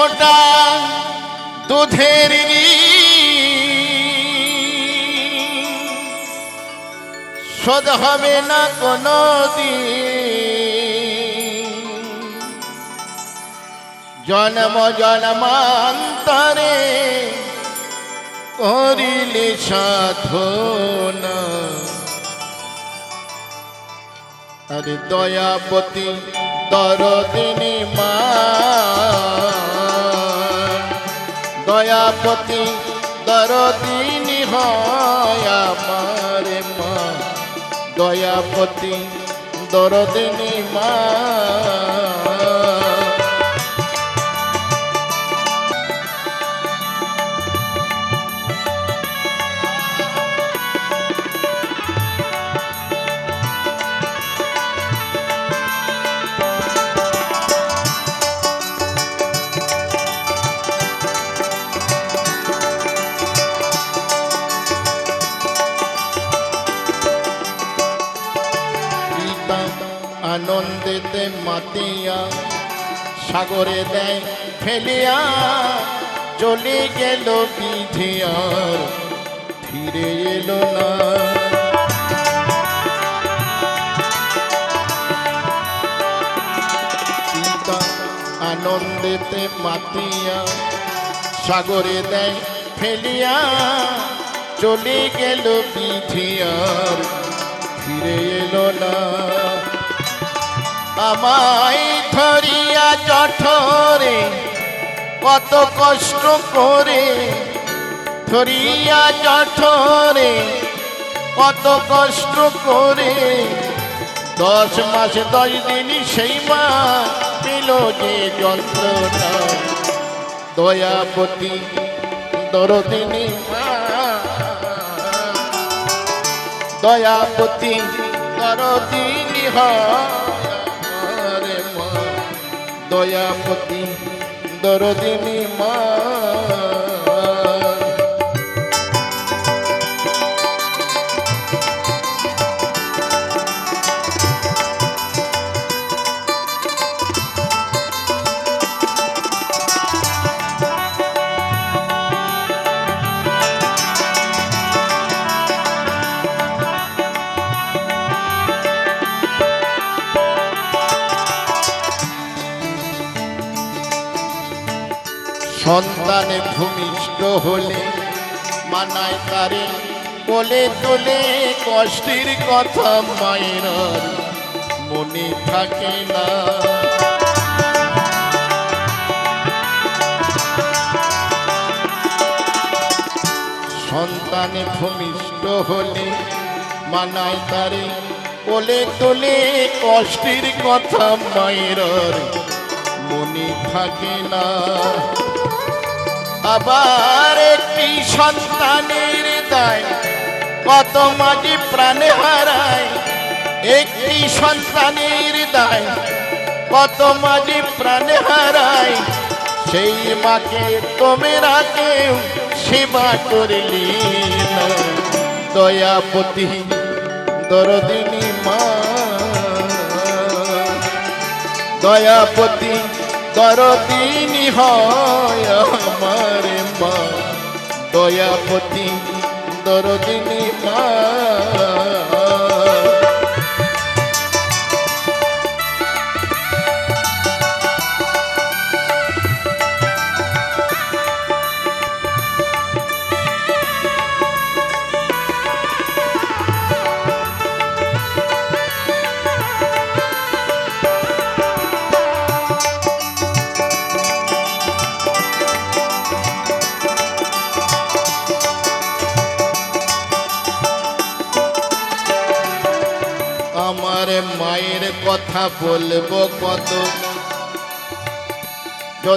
ফোঁটা দুধের শোধ হবে না কোনো জন্ম জন্মান্তরে করিলে সাধনা আরে দয়াপতি দরদিনী মা দয়াপতি দরদিনী হয় আমার মা। দয়াপতি দরদিনী মা। মাতিয়া সাগরে দেয় ফেলিয়া চলে গেল আর ফিরে এলো না। আনন্দেতে মাতিয়া সাগরে দেয় ফেলিয়া চলে গেল আর ফিরে এলো না। আমায় ধরিয়া জঠরে, কত কষ্ট করে। ধরিয়া জঠরে, কত কষ্ট করে। দশ মাস, দশ দিন সেই মা পেল যে যন্ত্রণা। দয়াপতি দরদিনী মা। দয়াপতি দরদিনী মা। দয়াপতি দরদিনী মা। সন্তানে ভূমিষ্ঠ হলে, মানায় তারে বলে তোলে কষ্টের কথা মায়ের মনে থাকে না। সন্তানে ভূমিষ্ঠ হলে, মানায় তারে বলে তোলে কষ্টের কথা মায়ের মনে থাকে না। আবার একটি সন্তানের দায়। কত মাঝে প্রাণে হারায়, একটি সন্তানের দায়। কত মাঝে প্রাণে হারায়, সেই মাকে তোমরা কেউ সেবা করলি দয়াপতি, দরদিনী মা। দয়াপতি, দরদিনী হয় মা দয়াপতি দরদিনী মা।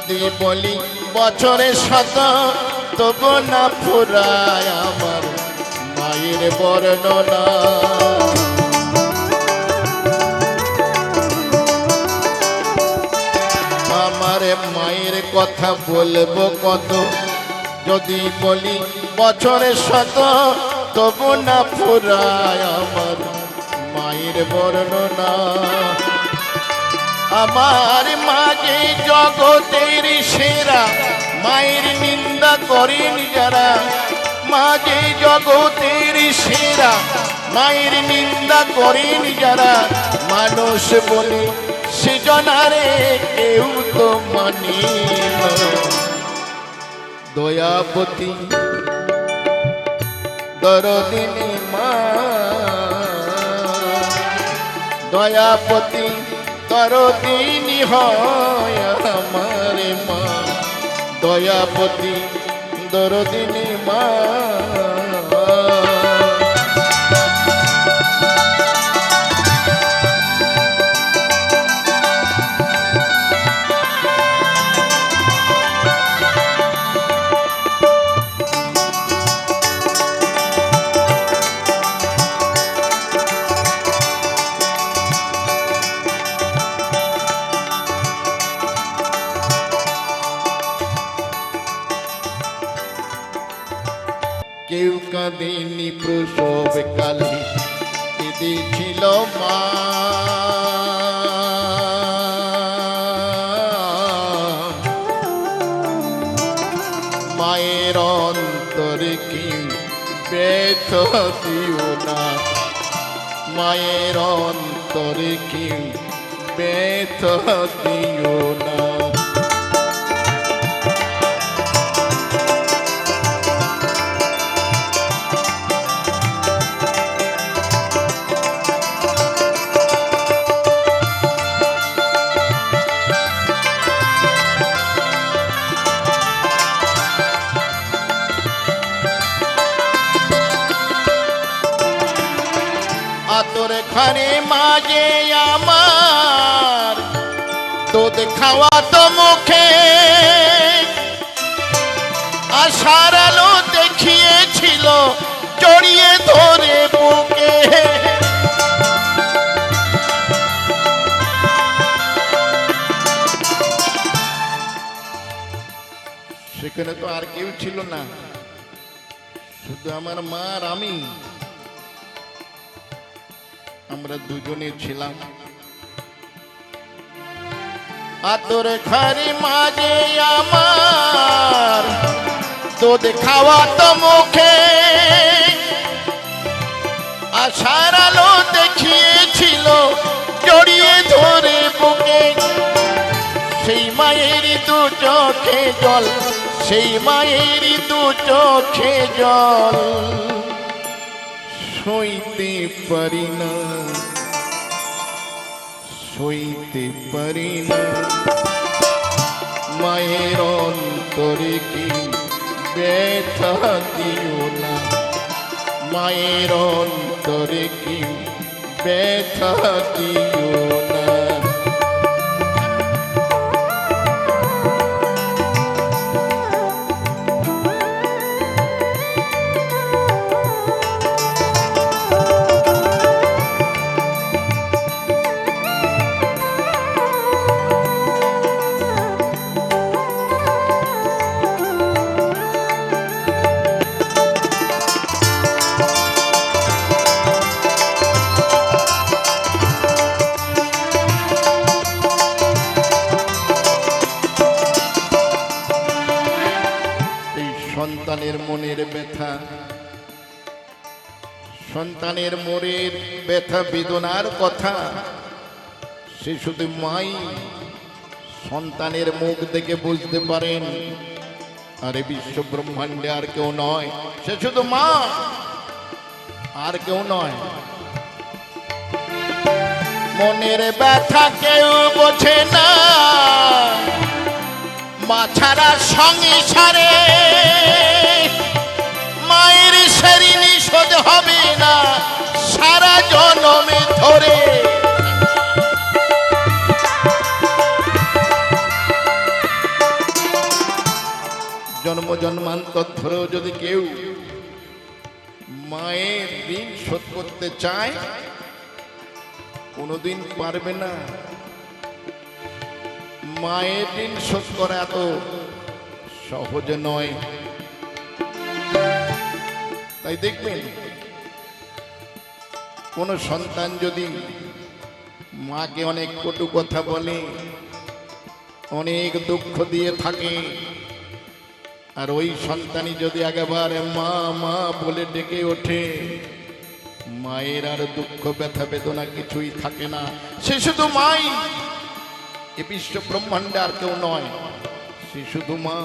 যদি বলি বছরে শত, তবু না ফুরায় আমার মায়ের বর্ণনা। আমার মায়ের কথা বলব কত, যদি বলি বছরে শত, তবু না ফুরায় আমার মায়ের বর্ণনা। আমার মাঝে জগতের সেরা, মায়ের নিন্দা করেন যারা। মাঝে জগতের সেরা, মায়ের নিন্দা করেন যারা। মানুষ বলে সেজনারে কেউ তো মানি দয়াপতি দরদিনী মা। দয়াপতি দরদিনী হয় আমার মা। দয়াপতি দরদিনী মা। কেউ কাঁদেনি প্রসব কালে কেঁদেছিল মা। মায়ের অন্তরে কি ব্যথ না? মায়ের অন্তরে কি ব্যথ দিও না? আতর খানে মাঝে আমার। দুধ খাওয়া তো মুখে। আশার আলো দেখিয়েছিল, জড়িয়ে ধরে বুকে। সেখানে তো আর কেউ ছিল না। শুধু আমার মা আর আমি। আমরা দুজনে ছিলাম। আতর খারি মাঝে আমার দুধ খাওয়া তো মুখে। আশার আলো দেখিয়েছিল, জড়িয়ে ধরে বুকে। সেই মায়ের দু চোখে জল, সেই মায়ের দু চোখে জল। সইতে পারি না। সইতে পারি না। মায়ের অন্তরে কি ব্যথা দিও না? মায়ের অন্তরে কি ব্যথা দিও না? ব্যথা বেদনার কথা। সে শুধু মাই সন্তানের মুখ দেখে বুঝতে পারেন। আরে বিশ্ব ব্রহ্মাণ্ডে আর কেউ নয়, সে শুধু মা, আর কেউ নয়। মনের ব্যথা কেউ বোঝে না। মা ছাড়া সংসারে মায়ের সেরি নিষোধ হবে না। সারা জনমে ধরে। জন্ম জন্মান্তর ধরেও যদি কেউ মায়ের ঋণ শোধ করতে চায়, কোনোদিন পারবে না। মায়ের ঋণ শোধ করা এত সহজ নয়। তাই দেখবেন কোন সন্তান যদি মাকে অনেক কটু কথা বলে, অনেক দুঃখ দিয়ে থাকে, আর ওই সন্তানই যদি একেবারে মা মা বলে ডেকে ওঠে, মায়ের আর দুঃখ, ব্যথা, বেদনা কিছুই থাকে না। সে শুধু মাই, এ বিশ্ব ব্রহ্মাণ্ডে আর কেউ নয়, সে শুধু মা।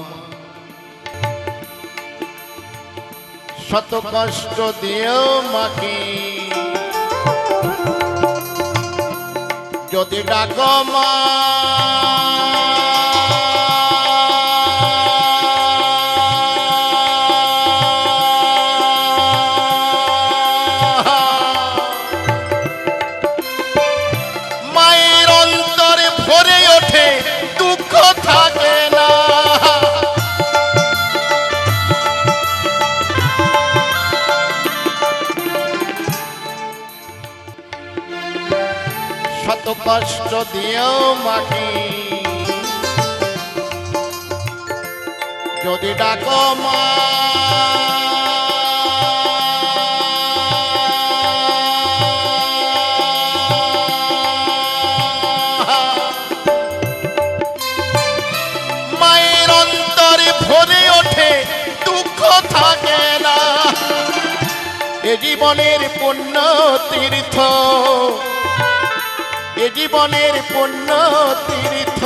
শত কষ্ট দিয়েও মাকে যদি ডাক মা। কষ্ট দিয়েও মাকে যদি না। এ জীবনের পুণ্য তীর্থ। এ জীবনের পুণ্য তীর্থ।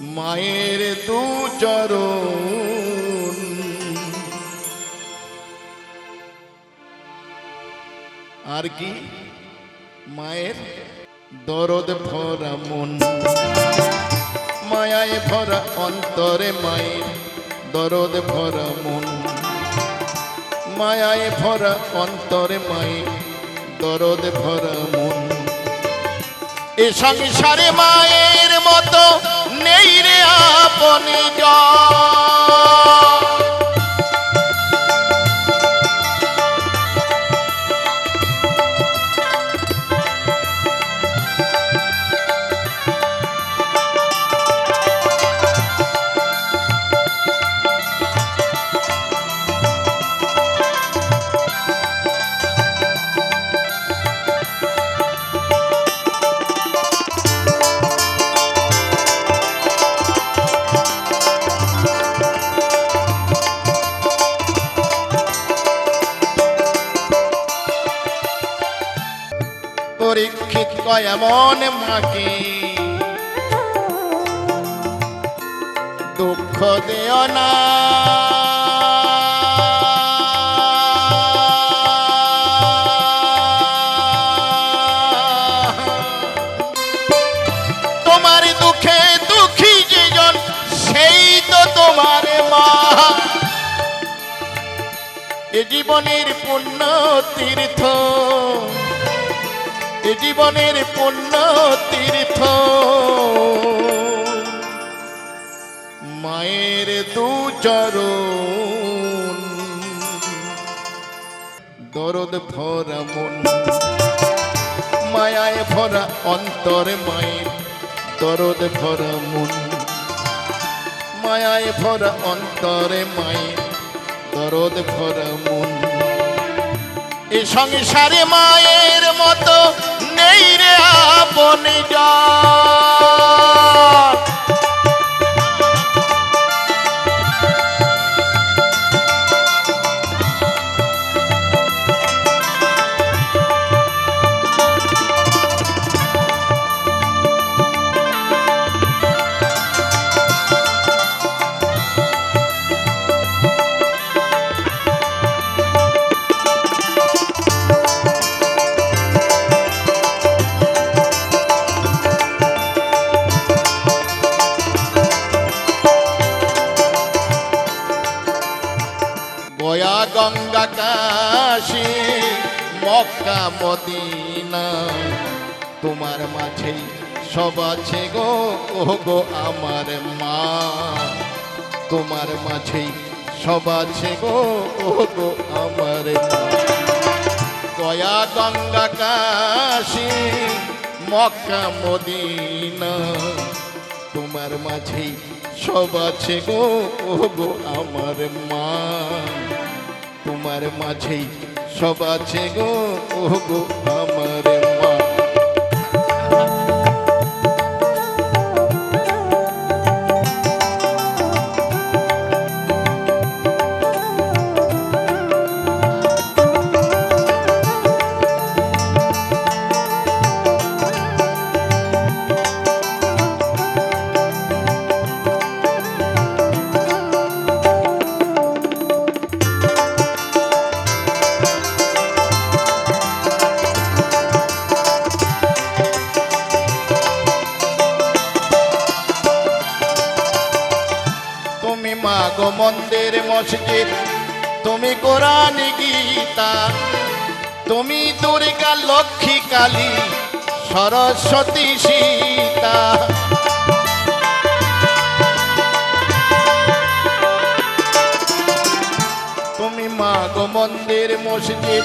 মায়ের দু চরণ। আর কি? মায়ের দরদ ভরা মন। মায়ায় ভরা অন্তরে মায়ের দরদ ভরা মন। মায়ায় ভরা অন্তরে মায়ের দরদ ভরা মন। এ সংসারে মায়ের মতো নেই রে আপনি পরীক্ষিত এমন মাকে। দুঃখ দেও না। তোমার দুঃখে দুঃখী সেই তো তোমার মা। এ জীবনের পুণ্য তীর্থ। জীবনের পুণ্য তীর্থ। মায়ের দু চরণ। দরদ ভরা মন। মায়ায় ভরা অন্তর মায়ের দরদ ভরা মন। মায়ায় ভরা অন্তরে মায়ের দরদ ভরা মন। এ সংসারে মায়ের মতো নেই রে আপনি যা তোমার মাঝেই সব আছে গো গো আমার মা। তোমার মাঝেই সব আছে গো গো আমার গয়া গঙ্গা কাশী, মক্কা মদিনা, তোমার মাঝেই সব আছে গো গো আমার মা। তোমার মাঝেই সব আছে গো গো আমার মা গো মন্দির মসজিদ। তুমি কোরআন গীতা, তুমি দুর্গা লক্ষ্মী কালী, সরস্বতী সীতা। তুমি মা গো মন্দির মসজিদ,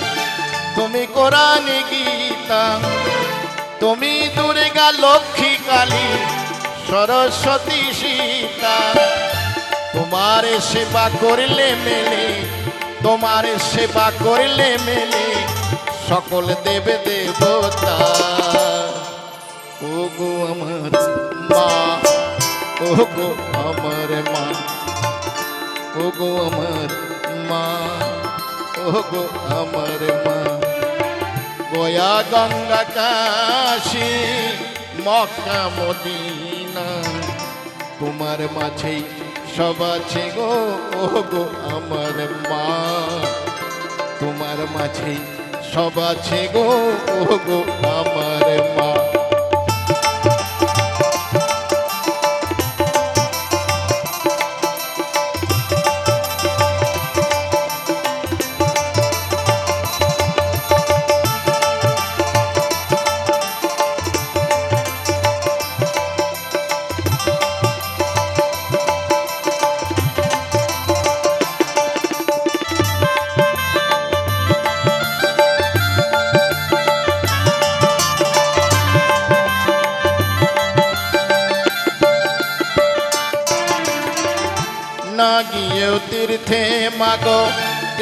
তুমি কোরআন গীতা, তুমি দুর্গা লক্ষ্মী কালী, সরস্বতী সীতা। তোমার সেবা করলে মেলে, তোমার সেবা করলে মেলে, সকল দেবে দেবতা। ও গো আমার মা ও গো আমার মা ও গো আমার মা ও গো আমার মা। গয়া গঙ্গা কাশী, মক্কা মদিনা, তোমার মাঝেই সব আছে গো ও গো আমার মা। তোমার মাঝে সব আছে গো ও গো আমার মা।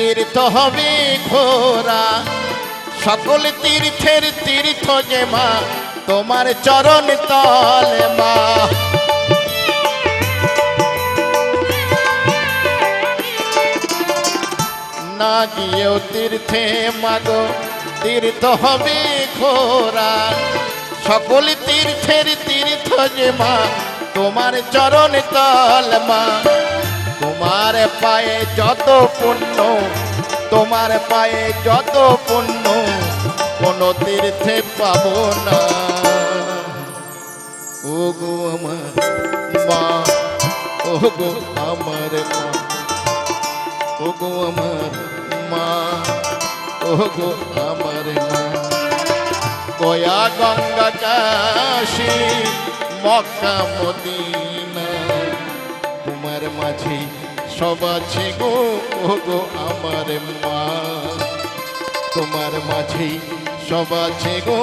তীর্থ হবে ঘোরা সকল তীর্থের তীর্থ যে মা, তোমার চরণ তলে মা। না গিয়েও তীর্থে মাগো তীর্থ হবে ঘোরা সকল তীর্থের তীর্থ যে মা, তোমার চরণ তল মা। তোমার পায়ে যত পুণ্য, তোমার পায়ে যত পুণ্য, কোন তীর্থে পাবো না। ও গো আমার মা ও গো আমার মা ও গো আমার মা ও গো আমার মা। Gaya Ganga Kashi, Mecca Medina. মাঝে সব আছে গো গো আমার মা। তোমার মাঝে সব আছে গো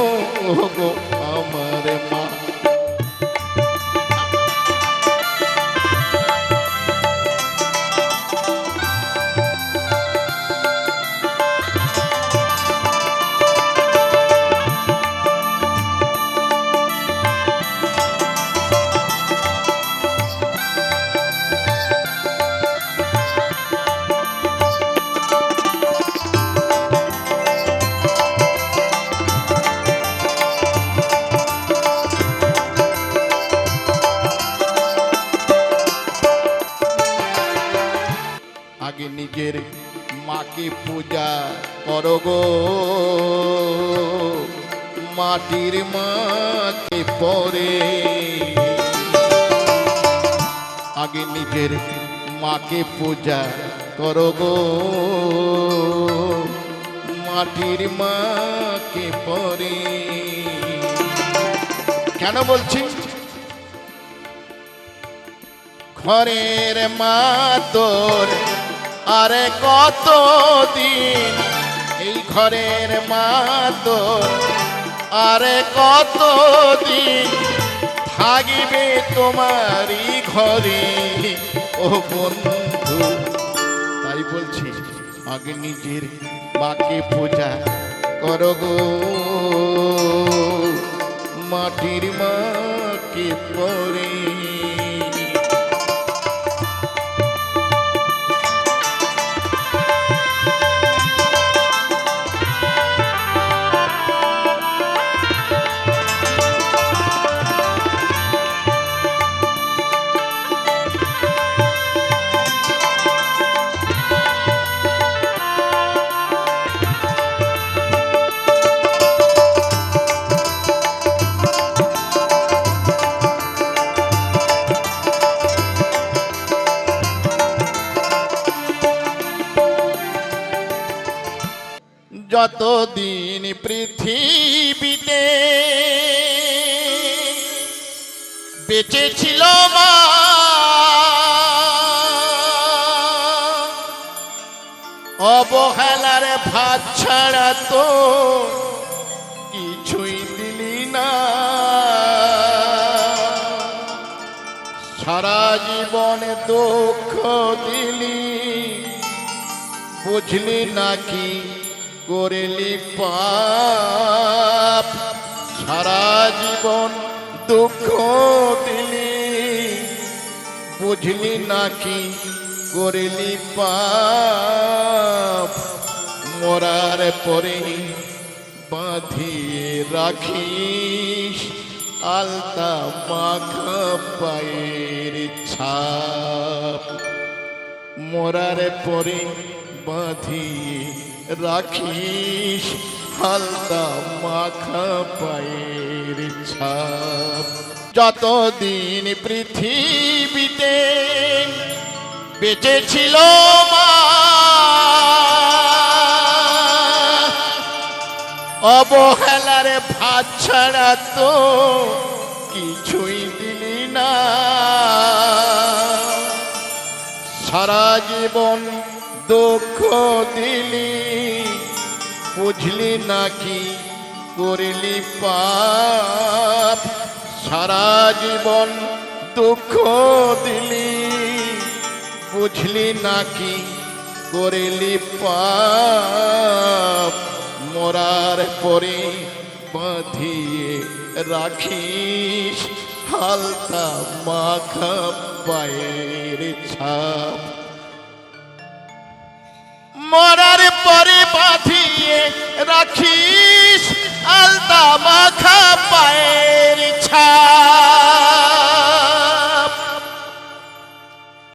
গো আমার মা। মাটির মাকে পরে। আগে নিজের মাকে পূজা করো গো। মাটির মাকে পরে। কেন বলছি? ঘরের মা তোর আরে কত দিন এই ঘরের মা তোর আরে কত দিন থাকিবে তোমারই ঘরে? ও বন্ধু, তাই বলছি, আগে নিজের মাকে পূজা করো গো। মাটির মাকে পরে যতদিন পৃথিবীতে বেঁচে ছিল মা, অবহেলার ভাত ছাড়া তো কিছুই দিলি না। সারা জীবন দুঃখ দিলি, বুঝলি নাকি করেলি পাপ। সারা জীবন দুঃখ দিলি। বুঝলি নাকি করেলি পাপ? মরার পরে বাঁধিয়ে রাখিস আলতা মাখা পায়ের ছাপ। মরার পরে বাঁধিয়ে রাখিস হালকা মাখা পায়ের ছাপ। যতদিন পৃথিবীতে বেঁচে ছিল মা, অবহেলার ভাত ছাড়া তো কিছুই দিলি না। সারা জীবন দুঃখ দিলি, বুঝলি নাকি করলি পাপ? সারা জীবন দুঃখ দিলি, বুঝলি নাকি করলি পাপ? মরার পরে বাঁধিয়ে রাখিস হালতা মাখা পায়ের ছাপ। মরার পরে পাঠিয়ে রাখিস আলতা মাখা পায়ের ছা